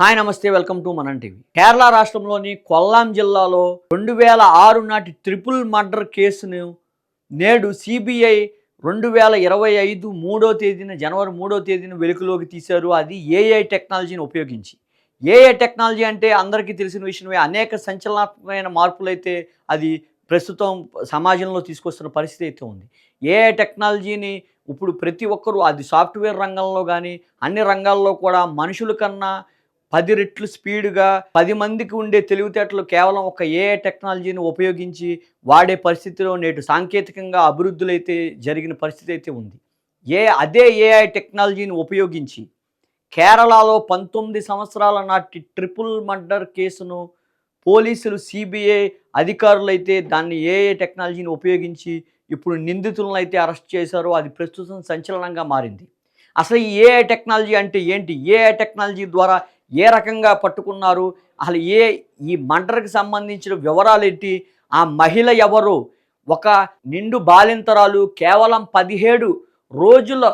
Hi నమస్తే welcome to Manam TV. Kerala రాష్ట్రంలోని కొల్లాం జిల్లాలో రెండు వేల ఆరు నాటి ట్రిపుల్ మర్డర్ కేసును నేడు సిబిఐ రెండు వేల ఇరవై ఐదు మూడో తేదీన జనవరి మూడో తేదీన వెలుగులోకి తీశారు. అది ఏఐ టెక్నాలజీని ఉపయోగించి. ఏఐ టెక్నాలజీ అంటే అందరికీ తెలిసిన విషయమే. అనేక సంచలనాత్మకమైన మార్పులైతే అది ప్రస్తుతం సమాజంలో తీసుకొస్తున్న పరిస్థితి అయితే ఉంది. ఏఐ టెక్నాలజీని ఇప్పుడు ప్రతి ఒక్కరూ అది సాఫ్ట్వేర్ రంగంలో కానీ అన్ని రంగాల్లో కూడా మనుషుల కన్నా పది రెట్లు స్పీడ్గా పది మందికి ఉండే తెలివితేటలు కేవలం ఒక ఏఐ టెక్నాలజీని ఉపయోగించి వాడే పరిస్థితిలో నేటి సాంకేతికంగా అభివృద్ధులు అయితే జరిగిన పరిస్థితి అయితే ఉంది. ఏ అదే ఏఐ టెక్నాలజీని ఉపయోగించి కేరళలో పంతొమ్మిది సంవత్సరాల నాటి ట్రిపుల్ మర్డర్ కేసును పోలీసులు సిబిఐ అధికారులు అయితే దాన్ని ఏఐ టెక్నాలజీని ఉపయోగించి ఇప్పుడు నిందితులను అయితే అరెస్ట్ చేశారో. అది ప్రస్తుతం సంచలనంగా మారింది. అసలు ఈ ఏఐ టెక్నాలజీ అంటే ఏంటి? ఏఐ టెక్నాలజీ ద్వారా ఏ రకంగా పట్టుకున్నారు? అసలు ఏ ఈ మంటలకు సంబంధించిన వివరాలు ఏంటి? ఆ మహిళ ఎవరు? ఒక నిండు బాలింతరాలు కేవలం పదిహేడు రోజుల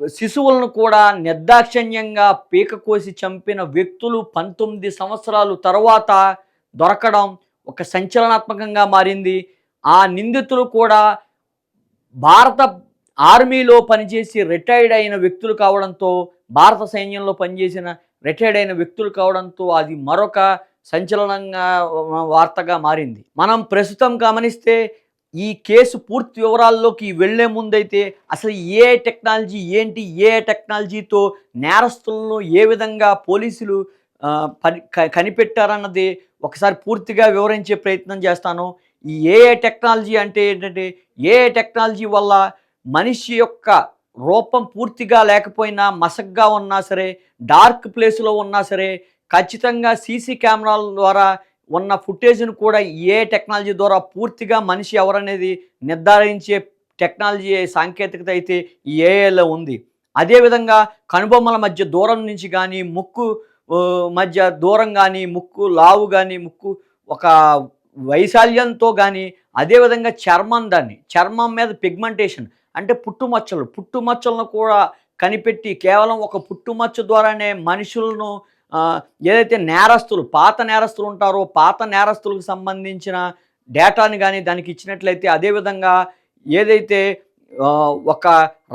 శిశువులను కూడా నిర్దాక్షిణ్యంగా పీక కోసి చంపిన వ్యక్తులు పంతొమ్మిది సంవత్సరాలు తర్వాత దొరకడం ఒక సంచలనాత్మకంగా మారింది. ఆ నిందితులు కూడా భారత ఆర్మీలో పనిచేసి రిటైర్డ్ అయిన వ్యక్తులు కావడంతో భారత సైన్యంలో పనిచేసిన రిటైర్డ్ అయిన వ్యక్తులు కావడంతో అది మరొక సంచలనంగా వార్తగా మారింది. మనం ప్రస్తుతం గమనిస్తే ఈ కేసు పూర్తి వివరాల్లోకి వెళ్ళే ముందైతే అసలు ఏ టెక్నాలజీ ఏంటి ఏ టెక్నాలజీతో నేరస్తులను ఏ విధంగా పోలీసులు పని కనిపెట్టారన్నది ఒకసారి పూర్తిగా వివరించే ప్రయత్నం చేస్తాను. ఈ ఏ టెక్నాలజీ అంటే ఏంటంటే ఏ టెక్నాలజీ వల్ల మనిషి యొక్క రూపం పూర్తిగా లేకపోయినా మసగ్గా ఉన్నా సరే డార్క్ ప్లేస్లో ఉన్నా సరే ఖచ్చితంగా సీసీ కెమెరాల ద్వారా ఉన్న ఫుటేజ్ను కూడా ఏ టెక్నాలజీ ద్వారా పూర్తిగా మనిషి ఎవరనేది నిర్ధారించే టెక్నాలజీ సాంకేతికత అయితే ఈ ఏఐలో ఉంది. అదేవిధంగా కనుబొమ్మల మధ్య దూరం నుంచి కానీ ముక్కు మధ్య దూరం కానీ ముక్కు లావు కానీ ముక్కు ఒక వైశాల్యంతో కానీ అదేవిధంగా చర్మం దాన్ని చర్మం మీద పిగ్మెంటేషన్ అంటే పుట్టుమచ్చలు. పుట్టుమచ్చలను కూడా కనిపెట్టి కేవలం ఒక పుట్టుమచ్చ ద్వారానే మనుషులను ఏదైతే నేరస్తులు పాత నేరస్తులు ఉంటారో పాత నేరస్తులకు సంబంధించిన డేటాని కానీ దానికి ఇచ్చినట్లయితే అదేవిధంగా ఏదైతే ఒక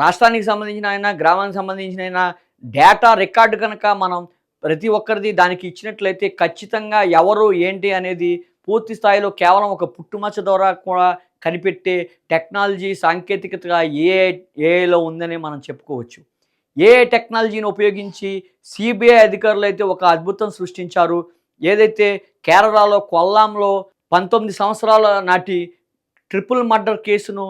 రాష్ట్రానికి సంబంధించిన అయినా గ్రామానికి సంబంధించిన అయినా డేటా రికార్డు కనుక మనం ప్రతి ఒక్కరిది దానికి ఇచ్చినట్లయితే ఖచ్చితంగా ఎవరు ఏంటి అనేది పూర్తి స్థాయిలో కేవలం ఒక పుట్టుమచ్చ ద్వారా కూడా కనిపెట్టే టెక్నాలజీ సాంకేతికతగా ఏ ఏఐలో ఉందని మనం చెప్పుకోవచ్చు. ఏ టెక్నాలజీని ఉపయోగించి సిబిఐ అధికారులు అయితే ఒక అద్భుతం సృష్టించారు. ఏదైతే కేరళలో కొల్లాంలో పంతొమ్మిది సంవత్సరాల నాటి ట్రిపుల్ మర్డర్ కేసును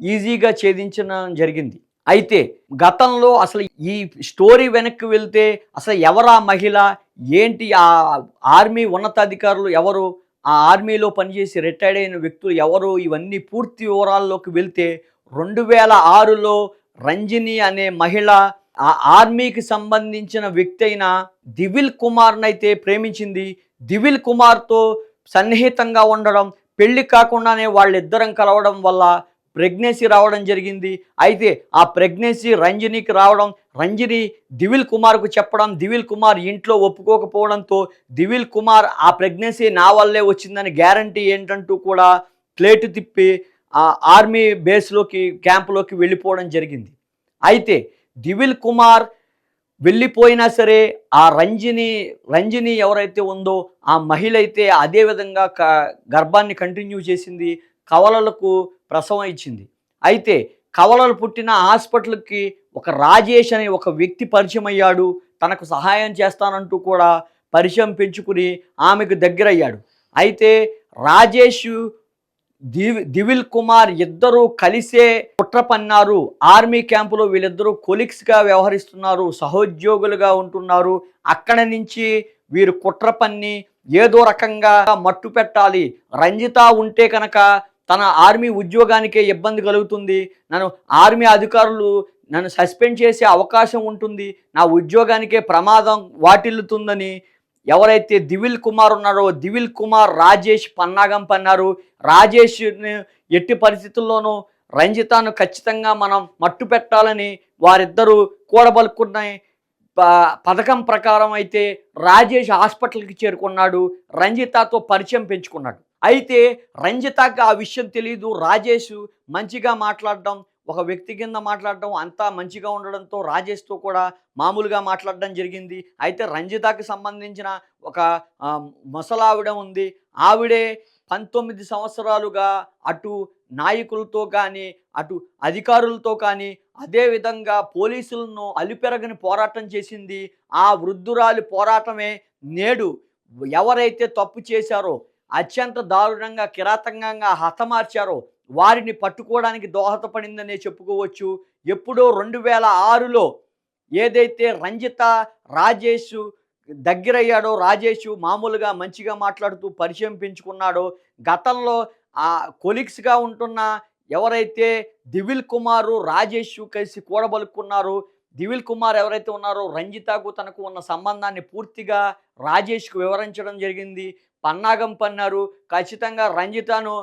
ఈజీగా ఛేదించడం జరిగింది. అయితే గతంలో అసలు ఈ స్టోరీ వెనక్కి వెళ్తే అసలు ఎవరా మహిళ? ఏంటి ఆ ఆర్మీ ఉన్నతాధికారులు ఎవరు? ఆ ఆర్మీలో పనిచేసి రిటైర్డ్ అయిన వ్యక్తులు ఎవరు ఇవన్నీ పూర్తి వివరాల్లోకి వెళ్తే రెండు వేల ఆరులో రంజిని అనే మహిళ ఆ ఆర్మీకి సంబంధించిన వ్యక్తి అయిన దివిల్ కుమార్నైతే ప్రేమించింది. దివిల్ కుమార్తో సన్నిహితంగా ఉండడం పెళ్ళి కాకుండానే వాళ్ళిద్దరం కలవడం వల్ల ప్రెగ్నెన్సీ రావడం జరిగింది. అయితే ఆ ప్రెగ్నెన్సీ రంజనీకి రావడం రంజని దివిల్ కుమార్కు చెప్పడం దివిల్ కుమార్ ఇంట్లో ఒప్పుకోకపోవడంతో దివిల్ కుమార్ ఆ ప్రెగ్నెన్సీ నా వల్లే వచ్చిందని గ్యారంటీ ఏంటంటూ కూడా ప్లేటు తిప్పి ఆ ఆర్మీ బేస్లోకి క్యాంపులోకి వెళ్ళిపోవడం జరిగింది. అయితే దివిల్ కుమార్ వెళ్ళిపోయినా సరే ఆ రంజిని రంజిని ఎవరైతే ఉందో ఆ మహిళ అయితే అదే విధంగా క గర్భాన్ని కంటిన్యూ చేసింది. కవలలకు ప్రసవం ఇచ్చింది. అయితే కవలలు పుట్టిన హాస్పిటల్కి ఒక రాజేష్ అనే ఒక వ్యక్తి పరిచయం అయ్యాడు. తనకు సహాయం చేస్తానంటూ కూడా పరిచయం పెంచుకుని ఆమెకు దగ్గరయ్యాడు. అయితే రాజేష్ దివి దివిల్ కుమార్ ఇద్దరూ కలిసే కుట్ర పన్నారు. ఆర్మీ క్యాంపులో వీళ్ళిద్దరూ కొలిక్స్గా వ్యవహరిస్తున్నారు. సహోద్యోగులుగా ఉంటున్నారు. అక్కడ నుంచి వీరు కుట్ర పన్ని ఏదో రకంగా మట్టు పెట్టాలి రంజిత ఉంటే కనుక తన ఆర్మీ ఉద్యోగానికే ఇబ్బంది కలుగుతుంది. నన్ను ఆర్మీ అధికారులు నన్ను సస్పెండ్ చేసే అవకాశం ఉంటుంది. నా ఉద్యోగానికే ప్రమాదం వాటిల్లుతుందని ఎవరైతే దివిల్ కుమార్ ఉన్నారో దివిల్ కుమార్ రాజేష్ పన్నాగం పన్నారు. రాజేష్ ఎట్టి పరిస్థితుల్లోనూ రంజితాను ఖచ్చితంగా మనం మట్టు పెట్టాలని వారిద్దరూ కూడబలుకున్నాయి ప- పథకం ప్రకారం అయితే రాజేష్ హాస్పిటల్కి చేరుకున్నాడు. రంజితతో పరిచయం పెంచుకున్నాడు. అయితే రంజితకు ఆ విషయం తెలియదు రాజేష్ మంచిగా మాట్లాడడం ఒక వ్యక్తి కింద మాట్లాడడం అంతా మంచిగా ఉండడంతో రాజేష్తో కూడా మామూలుగా మాట్లాడడం జరిగింది. అయితే రంజితకు సంబంధించిన ఒక ముసలావిడ ఉంది. ఆవిడే పంతొమ్మిది సంవత్సరాలుగా అటు నాయకులతో కానీ అటు అధికారులతో కానీ అదేవిధంగా పోలీసులను అలిపెరగని పోరాటం చేసింది. ఆ వృద్ధురాలి పోరాటమే నేడు ఎవరైతే తప్పు చేశారో అత్యంత దారుణంగా కిరాతకంగా హతమార్చారో వారిని పట్టుకోవడానికి దోహదపడిందనే చెప్పుకోవచ్చు. ఎప్పుడో రెండు వేల ఆరులో ఏదైతే రంజిత రాజేష్ దగ్గరయ్యాడో రాజేష్ మామూలుగా మంచిగా మాట్లాడుతూ పరిచయం పెంచుకున్నాడో గతంలో ఆ కొలిక్స్గా ఉంటున్న ఎవరైతే దివిల్ కుమారు రాజేష్ కలిసి కూడబలుక్కున్నారో దివిల్ కుమార్ ఎవరైతే ఉన్నారో రంజితకు తనకు ఉన్న సంబంధాన్ని పూర్తిగా రాజేష్కు వివరించడం జరిగింది. పన్నాగం పన్నారు. ఖచ్చితంగా రంజితను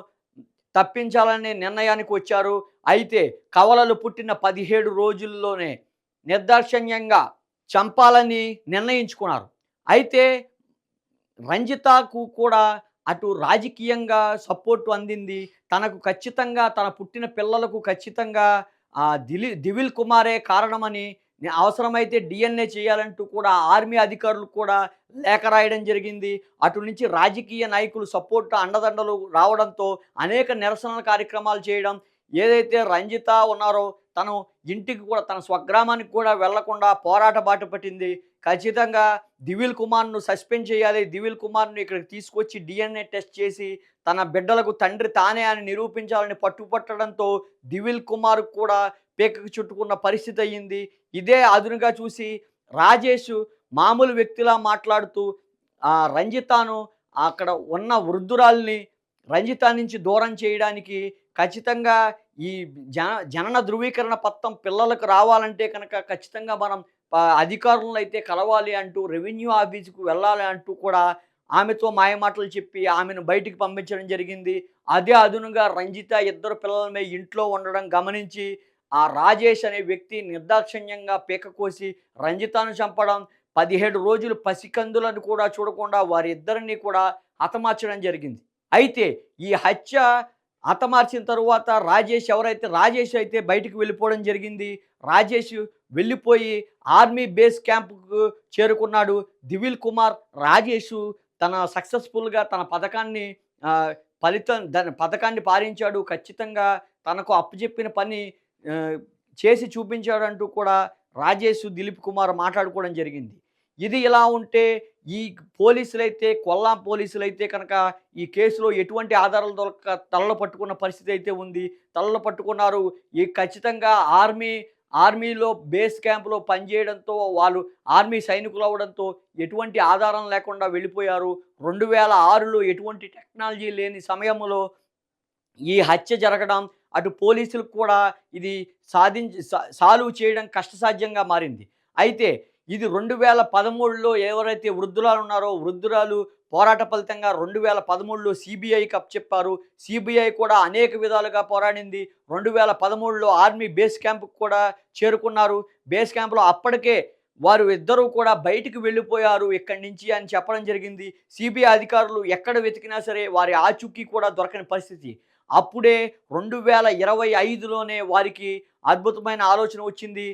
తప్పించాలనే నిర్ణయానికి వచ్చారు. అయితే కవలలు పుట్టిన పదిహేడు రోజుల్లోనే నిర్దాక్షణ్యంగా చంపాలని నిర్ణయించుకున్నారు. అయితే రంజితకు కూడా అటు రాజకీయంగా సపోర్టు అందింది. తనకు ఖచ్చితంగా తన పుట్టిన పిల్లలకు ఖచ్చితంగా ఆ దిలి దివిల్ కుమారే కారణమని అవసరమైతే డిఎన్ఏ చేయాలంటూ కూడా ఆర్మీ అధికారులు కూడా లేఖ రాయడం జరిగింది. అటు నుంచి రాజకీయ నాయకులు సపోర్ట్ అండదండలు రావడంతో అనేక నిరసన కార్యక్రమాలు చేయడం. ఏదైతే రంజిత ఉన్నారో తను ఇంటికి కూడా తన స్వగ్రామానికి కూడా వెళ్ళకుండా పోరాట బాట పట్టింది. ఖచ్చితంగా దివిల్ కుమార్ను సస్పెండ్ చేయాలి. దివిల్ కుమార్ను ఇక్కడికి తీసుకొచ్చి డిఎన్ఏ టెస్ట్ చేసి తన బిడ్డలకు తండ్రి తానే అని నిరూపించాలని పట్టుపట్టడంతో దివిల్ కుమార్ కూడా పీకకు చుట్టుకున్న పరిస్థితి అయ్యింది. ఇదే అదునుగా చూసి రాజేష్ మామూలు వ్యక్తిలా మాట్లాడుతూ ఆ రంజితాను అక్కడ ఉన్న వృద్ధురాల్ని రంజిత నుంచి దూరం చేయడానికి ఖచ్చితంగా ఈ జన జనన ధృవీకరణ పత్రం పిల్లలకు రావాలంటే కనుక ఖచ్చితంగా మనం అధికారులను అయితే కలవాలి అంటూ రెవెన్యూ ఆఫీసుకు వెళ్ళాలి అంటూ కూడా ఆమెతో మాయమాటలు చెప్పి ఆమెను బయటికి పంపించడం జరిగింది. అదే అదునుగా రంజిత ఇద్దరు పిల్లలమే ఇంట్లో ఉండడం గమనించి ఆ రాజేష్ అనే వ్యక్తి నిర్దాక్షిణ్యంగా పీక కోసి రంజితను చంపడం పదిహేడు రోజులు పసికందులను కూడా చూడకుండా వారిద్దరిని కూడా హతమార్చడం జరిగింది. అయితే ఈ హత్య హతమార్చిన తరువాత రాజేష్ ఎవరైతే రాజేష్ అయితే బయటికి వెళ్ళిపోవడం జరిగింది. రాజేష్ వెళ్ళిపోయి ఆర్మీ బేస్ క్యాంపుకు చేరుకున్నాడు. దివిల్ కుమార్ రాజేష్ తన సక్సెస్ఫుల్గా తన పథకాన్ని ఫలితం దాని పథకాన్ని పాలించాడు ఖచ్చితంగా తనకు అప్పచెప్పిన పని చేసి చూపించాడు అంటూ కూడా రాజేష్ దిలీప్ కుమార్ మాట్లాడుకోవడం జరిగింది. ఇది ఇలా ఉంటే ఈ పోలీసులైతే కొల్లాం పోలీసులైతే కనుక ఈ కేసులో ఎటువంటి ఆధారాలు దొరక తలలు పట్టుకున్న పరిస్థితి అయితే ఉంది. తలలో పట్టుకున్నారు. ఈ ఖచ్చితంగా ఆర్మీ ఆర్మీలో బేస్ క్యాంపులో పనిచేయడంతో వాళ్ళు ఆర్మీ సైనికులు అవడంతో ఎటువంటి ఆధారం లేకుండా వెళ్ళిపోయారు. రెండు వేల ఆరులో ఎటువంటి టెక్నాలజీ లేని సమయంలో ఈ హత్య జరగడం అటు పోలీసులకు కూడా ఇది సాధించి సాల్వ్ చేయడం కష్టసాధ్యంగా మారింది. అయితే ఇది రెండు వేల పదమూడులో ఎవరైతే వృద్ధురాలు ఉన్నారో వృద్ధురాలు పోరాట ఫలితంగా రెండు వేల పదమూడులో సిబిఐకి అప్పచెప్పారు సిబిఐ కూడా అనేక విధాలుగా పోరాడింది. రెండు వేల పదమూడులో ఆర్మీ బేస్ క్యాంపుకు కూడా చేరుకున్నారు. బేస్ క్యాంపులో అప్పటికే వారు ఇద్దరూ కూడా బయటికి వెళ్ళిపోయారు ఇక్కడి నుంచి అని చెప్పడం జరిగింది. సిబిఐ అధికారులు ఎక్కడ వెతికినా సరే వారి ఆచూకీ కూడా దొరకని పరిస్థితి. అప్పుడే రెండు వేల ఇరవై ఐదులోనే వారికి అద్భుతమైన ఆలోచన వచ్చింది.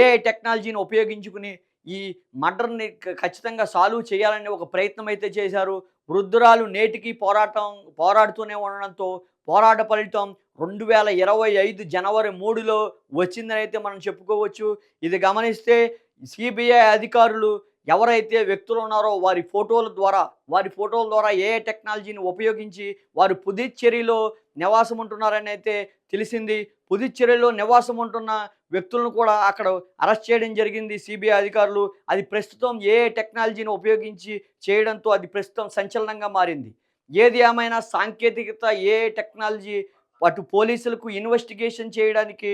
ఏ టెక్నాలజీని ఉపయోగించుకుని ఈ మర్డర్ని ఖచ్చితంగా సాల్వ్ చేయాలనే ఒక ప్రయత్నం అయితే చేశారు. వృద్ధురాలు నేటికి పోరాటం పోరాడుతూనే ఉండడంతో పోరాట ఫలితం రెండు వేల ఇరవై ఐదు జనవరి మూడులో వచ్చిందని అయితే మనం చెప్పుకోవచ్చు. ఇది గమనిస్తే సిబిఐ అధికారులు ఎవరైతే వ్యక్తులు ఉన్నారో వారి ఫోటోల ద్వారా వారి ఫోటోల ద్వారా ఏ టెక్నాలజీని ఉపయోగించి వారు పుదుచ్చేరిలో నివాసం ఉంటున్నారని అయితే తెలిసింది. పుదుచ్చేరిలో నివాసం ఉంటున్న వ్యక్తులను కూడా అక్కడ అరెస్ట్ చేయడం జరిగింది. సిబిఐ అధికారులు అది ప్రస్తుతం ఏ టెక్నాలజీని ఉపయోగించి చేయడంతో అది ప్రస్తుతం సంచలనంగా మారింది. ఏది ఏమైనా సాంకేతికత ఏ టెక్నాలజీ అటు పోలీసులకు ఇన్వెస్టిగేషన్ చేయడానికి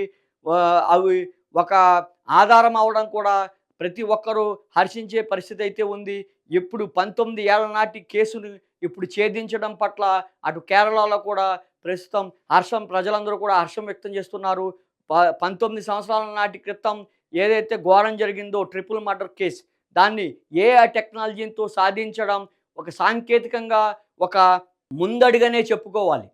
అవి ఒక ఆధారం అవడం కూడా ప్రతి ఒక్కరూ హర్షించే పరిస్థితి అయితే ఉంది. ఇప్పుడు పంతొమ్మిది ఏళ్ళ నాటి కేసును ఇప్పుడు ఛేదించడం పట్ల అటు కేరళలో కూడా ప్రస్తుతం హర్షం ప్రజలందరూ కూడా హర్షం వ్యక్తం చేస్తున్నారు. ప- పంతొమ్మిది సంవత్సరాల నాటి క్రితం ఏదైతే ఘోరం జరిగిందో ట్రిపుల్ మర్డర్ కేసు దాన్ని ఏఐ టెక్నాలజీతో సాధించడం ఒక సాంకేతికంగా ఒక ముందడిగానే చెప్పుకోవాలి.